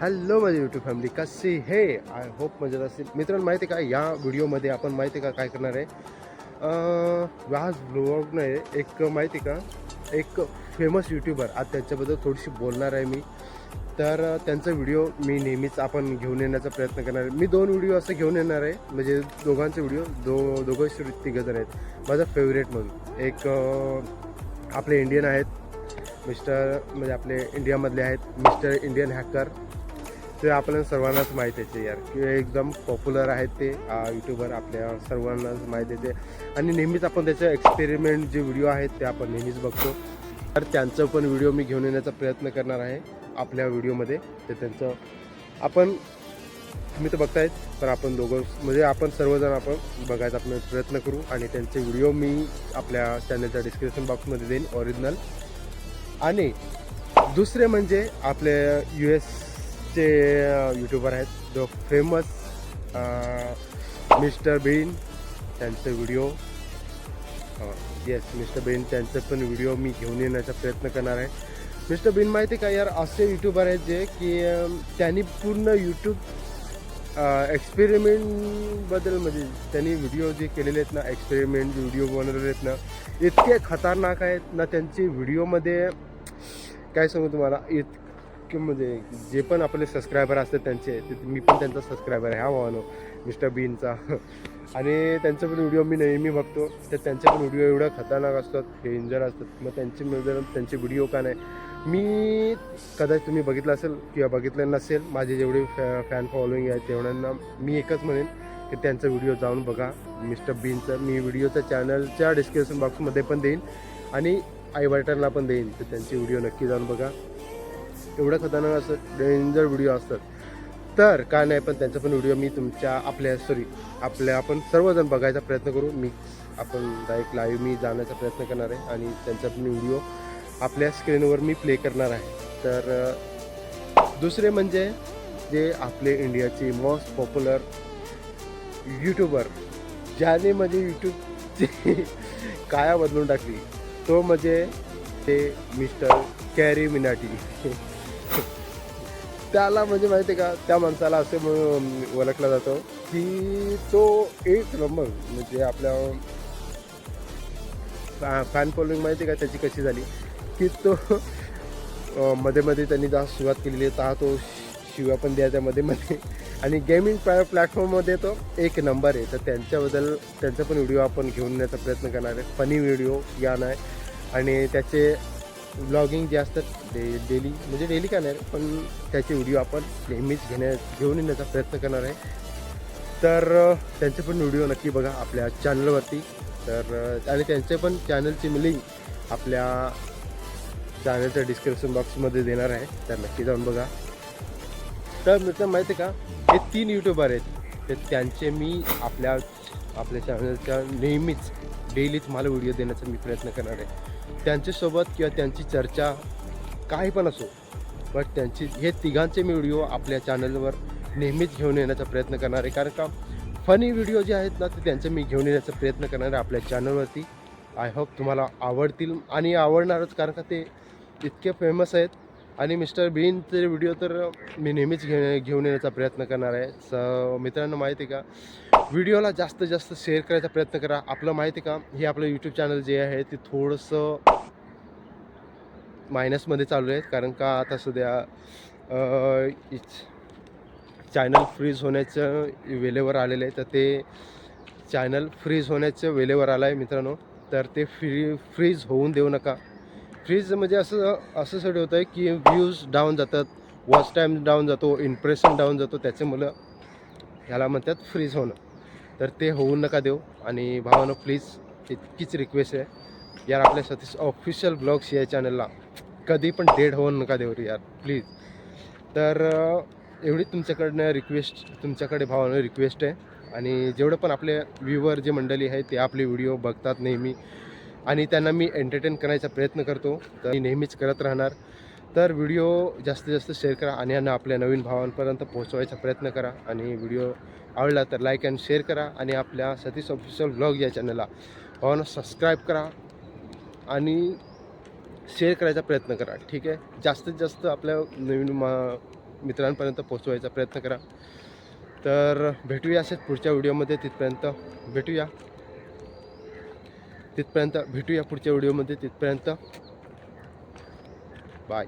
Hello माझी YouTube family कशी हे? आय होप मजेत असेल. मित्रांनो माहिती आहे का? या व्हिडिओमध्ये आपण माहिती आहे का काय करणार आहे? व्याज आज ब्लॉग नाही एक माहिती आहे का? एक फेमस यूट्यूबर आज त्यांच्याबद्दल थोडीशी बोलणार आहे मी. तर त्यांचा व्हिडिओ मी नेहमीच आपण घेऊन येण्याचा प्रयत्न करणार आहे. मी दोन व्हिडिओ असं घेऊन येणार आहे. म्हणजे दोघांचे व्हिडिओ दो दोघं तिघजण आहेत. माझा फेवरेट म्हणून. एक आपले इंडियन आहेत. मिस्टर म्हणजे आपले इंडियामधले आहेत. मिस्टर इंडियन हॅकर ते आपल्याला सर्वांनाच माहीत आहे यार. की एकदम पॉप्युलर आहेत ते यूट्यूबर आपल्या सर्वांनाच माहीत आहे आणि नेहमीच आपण त्याचे एक्सपेरिमेंट जे व्हिडिओ आहेत ते आपण नेहमीच बघतो. तर त्यांचं पण व्हिडिओ मी घेऊन येण्याचा प्रयत्न करणार आहे आपल्या व्हिडिओमध्ये ते त्यांचं आपण तुम्ही तर बघतायत पण आपण दोघं म्हणजे आपण सर्वजण आपण बघायचा आपण प्रयत्न करू आणि त्यांचे व्हिडिओ मी आपल्या चॅनलच्या डिस्क्रिप्शन बॉक्समध्ये देईन ओरिजिनल आणि दुसरे म्हणजे आपले यू एस एसचे यूट्यूबर आहेत. जो फेमस मिस्टर बीन त्यांचे व्हिडिओ येस मिस्टर बीन त्यांचे पण व्हिडिओ मी घेऊन येण्याचा प्रयत्न करणार आहे. मिस्टर बीन माहिती आहे का यार असे यूट्यूबर आहेत जे की त्यांनी पूर्ण यूट्यूब एक्सपेरिमेंटबद्दल म्हणजे त्यांनी व्हिडिओ जे केलेले आहेत ना एक्सपेरिमेंट व्हिडिओ बनवलेले आहेत ना इतके खतरनाक आहेत ना त्यांची व्हिडिओमध्ये काय सांगू तुम्हाला इतके म्हणजे जे पण आपले सबस्क्रायबर असतात त्यांचे ते मी पण त्यांचा सबस्क्रायबर आहे. हा भावानो मिस्टर बीनचा. आणि त्यांचा पण व्हिडिओ मी नेहमी बघतो. तर त्यांचे पण व्हिडिओ एवढा खतरनाक असतात डेंजर असतात. मग त्यांचे म्हणजे त्यांचे व्हिडिओ का नाही? मी कदाचित तुम्ही बघितलं असेल किंवा बघितलं नसेल माझे जेवढे फॅ फॅन फॉलोईंग आहेत तेवढ्यांना मी एकच म्हणेन की त्यांचा व्हिडिओ जाऊन बघा. मिस्टर बीनचं मी व्हिडिओचा चॅनलच्या डिस्क्रिप्शन बॉक्समध्ये पण देईन. आणि आई बटनला पण देईन. तर त्यांचे व्हिडिओ नक्की जाऊन बघा. एवढं खतरनाक असं डेंजर व्हिडिओ असतात. तर काय नाही पण त्यांचा पण व्हिडिओ मी तुमच्या आपल्या सॉरी आपल्या आपण सर्वजण बघायचा प्रयत्न करू. मी आपण डायरेक्ट लाईव्ह मी जाण्याचा प्रयत्न करणार आहे आणि त्यांचा पण व्हिडिओ आपल्या स्क्रीनवर मी प्ले करणार आहे. तर दुसरे म्हणजे जे आपले इंडियाचे मोस्ट पॉप्युलर यूट्यूबर ज्याने म्हणजे यूट्यूबची काया बदलून टाकली तो म्हणजे ते मिस्टर कॅरी मिनाटी त्याला म्हणजे माहिती आहे का त्या माणसाला असे म्हणून ओळखला जातो की तो एक नंबर म्हणजे आपल्या फॅन फॉलोईंग माहिती आहे का त्याची कशी झाली? की तो मध्ये मध्ये त्यांनी जा सुरुवात केलेली आहे ता तो शिव्या पण द्यायच्या मध्ये मध्ये. आणि गेमिंग प्लॅ प्लॅटफॉर्ममध्ये तो एक नंबर आहे. तर त्यांच्याबद्दल त्यांचा पण व्हिडिओ आपण घेऊन येण्याचा प्रयत्न करणार आहे. फनी व्हिडिओ या नाही. आणि त्याचे ब्लॉगिंग जे असतात डे डेली म्हणजे डेली का नाही पण त्याचे व्हिडिओ आपण नेहमीच घेण्या घेऊन येण्याचा प्रयत्न करणार आहे. तर त्यांचे पण व्हिडिओ नक्की बघा आपल्या चॅनलवरती तर आणि त्यांचे पण चॅनलची लिंक आपल्या चॅनलच्या डिस्क्रिप्शन बॉक्समध्ये देणार आहे. तर नक्की जाऊन बघा. तर मित्र माहिती आहे का? हे तीन यूट्यूबर आहेत. ते त्यांचे मी आपल्या आपल्या चॅनलच्या नेहमीच डेली तुम्हाला व्हिडिओ देण्याचा मी प्रयत्न करणार आहे. त्यांच्यासोबत किंवा त्यांची चर्चा काही पण असो बट त्यांची हे तिघांचे मी व्हिडिओ आपल्या चॅनलवर नेहमीच घेऊन येण्याचा प्रयत्न करणार आहे. कारण का फनी व्हिडिओ जे आहेत ना ते त्यांचे मी घेऊन येण्याचा प्रयत्न करणार आहे आपल्या चॅनलवरती. आय होप तुम्हाला आवडतील आणि आवडणारच कारण का ते इतके फेमस आहेत. आणि मिस्टर बीनचे व्हिडिओ तर मी नेहमीच घे घेऊन येण्याचा प्रयत्न करणार आहे. स मित्रांनो माहिती आहे का? व्हिडिओला जास्तीत जास्त शेअर करायचा प्रयत्न करा. आपलं माहिती आहे का? हे आपलं यूट्यूब चॅनल जे आहे ते थोडंसं मायनसमध्ये चालू आहे कारण का आता सध्या चॅनल फ्रीज होण्याचं वेळेवर आलेलं आहे. तर ते चॅनल फ्रीज होण्याचं वेळेवर आलं आहे मित्रांनो. तर ते फ्री फ्रीज होऊन देऊ नका. फ्रीज म्हणजे असं असं सगळं होतं आहे की व्ह्यूज डाऊन जातात वॉच टाईम डाऊन जातो इम्प्रेशन डाऊन जातो त्याच्यामुळं ह्याला म्हणतात फ्रीज होणं. तर ते होऊ नका देऊ. आणि भावानं प्लीज इतकीच रिक्वेस्ट आहे. यार आपल्या सतीश ऑफिशियल ब्लॉग्स या चॅनलला कधी पण डेड होऊ नका देऊ यार प्लीज तर एवढी तुमच्याकडनं रिक्वेस्ट तुमच्याकडे भावानं रिक्वेस्ट आहे. आणि जेवढं पण आपले व्ह्यूवर जे मंडळी आहे ते आपले व्हिडिओ बघतात नेहमी. आणि त्यांना मी एंटरटेन करायचा प्रयत्न करतो. तर मी नेहमीच करत राहणार. तर व्हिडिओ जास्तीत जास्त शेअर करा आणि यांना आपल्या नवीन भावांपर्यंत पोहोचवायचा प्रयत्न करा. आणि व्हिडिओ आवडला तर लाईक अँड शेअर करा. आणि आपल्या सतीश ऑफिशियल ब्लॉग या चॅनलला भावानं सबस्क्राईब करा. आणि शेअर करायचा प्रयत्न करा ठीक आहे? जास्तीत जास्त आपल्या नवीन मा मित्रांपर्यंत पोचवायचा प्रयत्न करा. तर भेटूया असेच पुढच्या व्हिडिओमध्ये. तिथपर्यंत भेटूया. तिथपर्यंत भेटूया पुढच्या व्हिडिओमध्ये. तिथपर्यंत. बाय